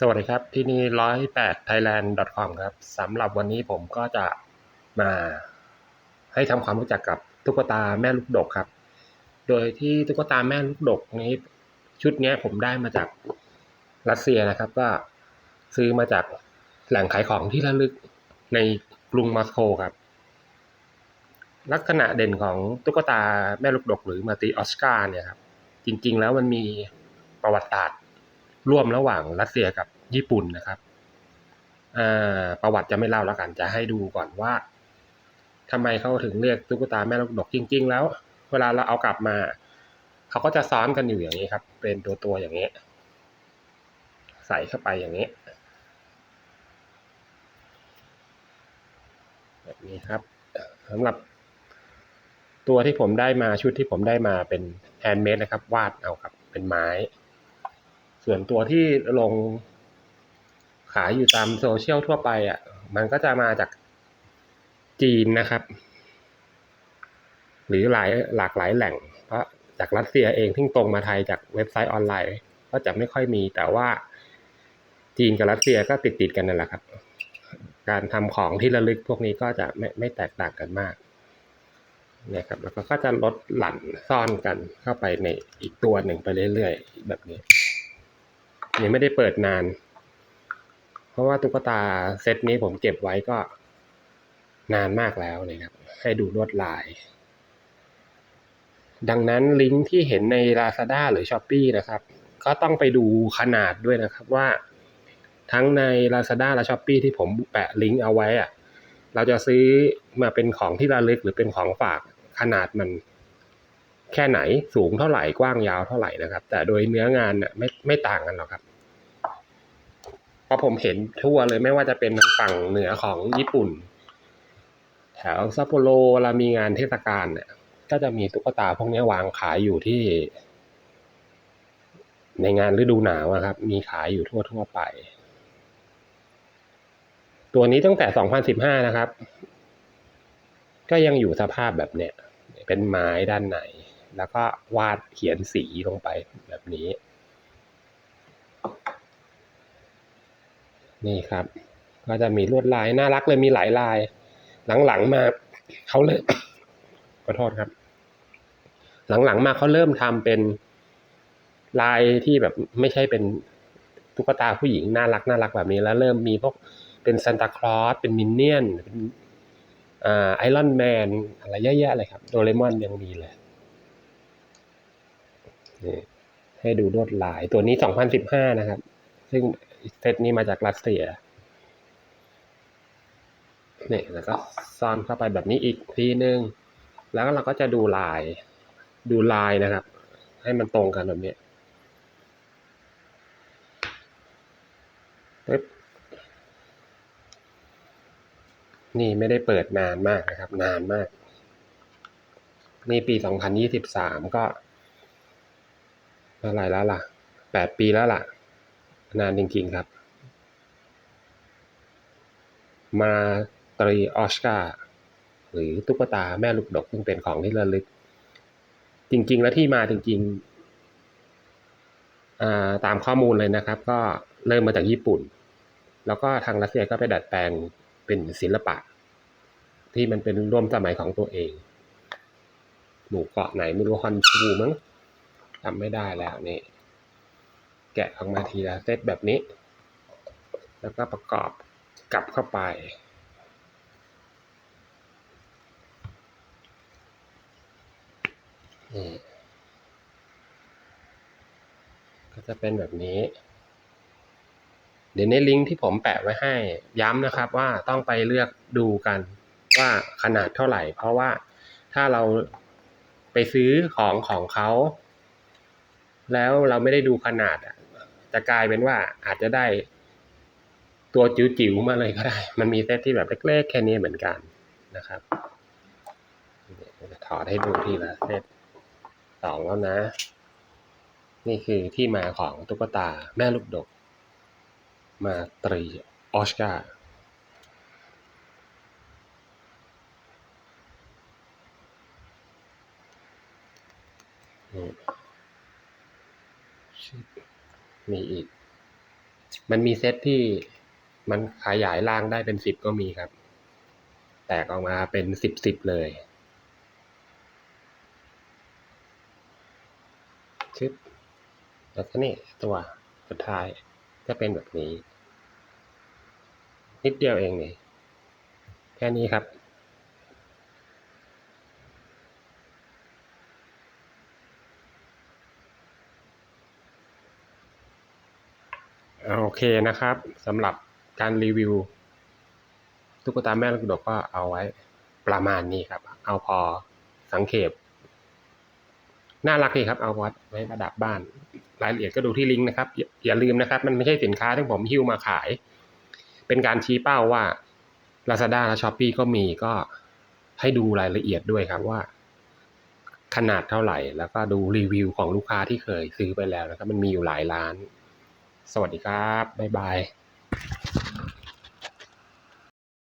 สวัสดีครับ ที่นี่ร้อยแปด thailand com ครับสำหรับวันนี้ผมก็จะมาให้ทำความรู้จักกับตุ๊กตาแม่ลูกดกครับ โดยที่ตุ๊กตาแม่ลูกดกนี้ ชุดนี้ผมได้มาจากรัสเซียนะครับ ก็ซื้อมาจากแหล่งขายของที่ระลึกในกรุงมอสโกครับ ลักษณะเด่นของตุ๊กตาแม่ลูกดกหรือมาติออสการ์เนี่ยครับ จริงๆแล้วมันมีประวัติศาสตร์ ร่วมระหว่างรัสเซียกับญี่ปุ่นนะครับประวัติจะไม่เล่าแล้วกัน จะให้ดูก่อนว่าทำไมเขาถึงเรียกตุ๊กตาแม่ลูกดกจริง ๆ แล้ว เวลาเราเอากลับมาเขาก็จะซ้อนกันอยู่อย่างนี้ครับ เป็นตัวตัวอย่างนี้ใส่เข้าไปอย่างนี้แบบนี้ครับสำหรับตัวที่ผมได้มาชุดที่ผมได้มาเป็นแฮนด์เมดนะครับ วาดเอาครับ เป็นไม้ ส่วนตัวที่ลงขายอยู่ตามโซเชียลทั่วไปอะ มันก็จะมาจากจีนนะครับ หรือหลายหลากหลายแหล่ง เพราะจากรัสเซียเองที่ตรงมาไทยจากเว็บไซต์ออนไลน์ ก็จะไม่ค่อยมี แต่ว่าจีนกับรัสเซียก็ติดติดกันนั่นแหละครับ การทำของที่ระลึกพวกนี้ก็จะไม่ไม่แตกต่างกันมากเนี่ยครับแล้วก็จะลดหลั่นซ่อนกันเข้าไปในอีกตัวหนึ่งไปเรื่อยๆ แบบนี้ ยังไม่ได้เปิดนาน เพราะว่าตุ๊กตาเซตนี้ผมเก็บไว้ก็นานมากแล้วนะครับ ให้ดูลวดลาย ดังนั้นลิงก์ที่เห็นใน Lazada หรือ s h อ p e e นะครับ ก็ต้องไปดูขนาดด้วยนะครับว่า ทั้งใน Lazada และ s h อ p e e ที่ผมแปะลิงก์เอาไว้อะเราจะซื้อมาเป็นของที่ระลึกหรือเป็นของฝากขนาดมันแค่ไหนสูงเท่าไหร่กว้างยาวเท่าไหร่นะครับ แต่โดยเนื้องานน่ยไม่ไม่ต่างกันหรอกครับ เพราะผมเห็นทั่วเลยไม่ว่าจะเป็นฝั่งเหนือของญี่ปุ่น แถวซัปโปโรเวลามีงานเทศกาลเนี่ยก็จะมีตุ๊กตาพวกนี้วางขายอยู่ที่ ในงานฤดูหนาวครับ มีขายอยู่ทั่วทั่วไป ตัวนี้ตั้งแต่ 2015 นะครับ ก็ยังอยู่สภาพแบบเนี้ยเป็นไม้ด้านในแล้วก็วาดเขียนสีลงไปแบบนี้ นี่ครับ ก็จะมีลวดลายน่ารักเลยมีหลายลาย หลังๆมาเขาเริ่มขอโทษครับ หลังๆมาเขาเริ่มทำเป็นลายที่แบบไม่ใช่เป็นตุ๊กตาผู้หญิงน่ารักน่ารักแบบนี้แล้วเริ่มมีพวกเป็นซานตาคลอสเป็นมินเนี่ยนเป็นไอรอนแมนอะไรเยอะๆเลยครับ โดเรมอนยังมีเลยให้ดูลวดลายตัวนี้สองพันสิบห้านะครับ ซึ่งเซตนี้มาจากรัสเซียนี่แล้วก็ซ่อนเข้าไปแบบนี้อีกทีนึง แล้วเราก็จะดูลาย ดูลายนะครับ ให้มันตรงกันแบบนี้ปึ๊บนี่ไม่ได้เปิดนานมากนะครับ นานมาก นี่ปีสองพันยี่สิบสามก็อะไรแล้วล่ะแปดปีแล้วล่ะ นานจริงๆครับ มาตรีออสการ์หรือตุ๊กตาแม่ลูกดกซึ่งเป็นของที่ระลึก จริง ๆ แล้วที่มาจริงๆตามข้อมูลเลยนะครับ ก็เริ่มมาจากญี่ปุ่น แล้วก็ทางรัสเซียก็ไปดัดแปลงเป็นศิลปะ ที่มันเป็นร่วมสมัยของตัวเอง หมู่เกาะไหนไม่รู้ฮอนชูมั้งจำไม่ได้แล้วนี่ แกะออกมาทีละเซตแบบนี้ แล้วก็ประกอบกลับเข้าไป ก็จะเป็นแบบนี้ เดี๋ยวในลิงก์ที่ผมแปะไว้ให้ ย้ำนะครับว่าต้องไปเลือกดูกันว่าขนาดเท่าไหร่ เพราะว่าถ้าเราไปซื้อของของเขาแล้วเราไม่ได้ดูขนาด จะกลายเป็นว่าอาจจะได้ ตัวจิ๋วๆมาเลยก็ได้ มันมีเซตที่แบบเล็กๆแค่นี้เหมือนกันนะครับถอดให้ดูทีละเซตสองแล้วนะ นี่คือที่มาของตุ๊กตาแม่ลูกดก มาตรีออสการ์ มีอีก มันมีเซตที่มันขยายร่างได้เป็นสิบก็มีครับ แตกออกมาเป็นสิบสิบเลยชึบแล้วก็นี่ตัวสุดท้ายก็เป็นแบบนี้ นิดเดียวเองนี่แค่นี้ครับ โอเคนะครับสำหรับการรีวิวตุ๊กตาแม่ลูกดกก็เอาไว้ประมาณนี้ครับ เอาพอสังเขปน่ารักดีครับเอาวัดไว้ประดับบ้าน รายละเอียดก็ดูที่ลิงก์นะครับอย่าอย่าลืมนะครับ มันไม่ใช่สินค้าที่ผมหิ้วมาขาย เป็นการชี้เป้าว่า Lazada และ Shopee ก็มีก็ให้ดูรายละเอียดด้วยครับว่า ขนาดเท่าไหร่ แล้วก็ดูรีวิวของลูกค้าที่เคยซื้อไปแล้วนะครับ มันมีอยู่หลายร้าน สวัสดีครับ บ๊ายบาย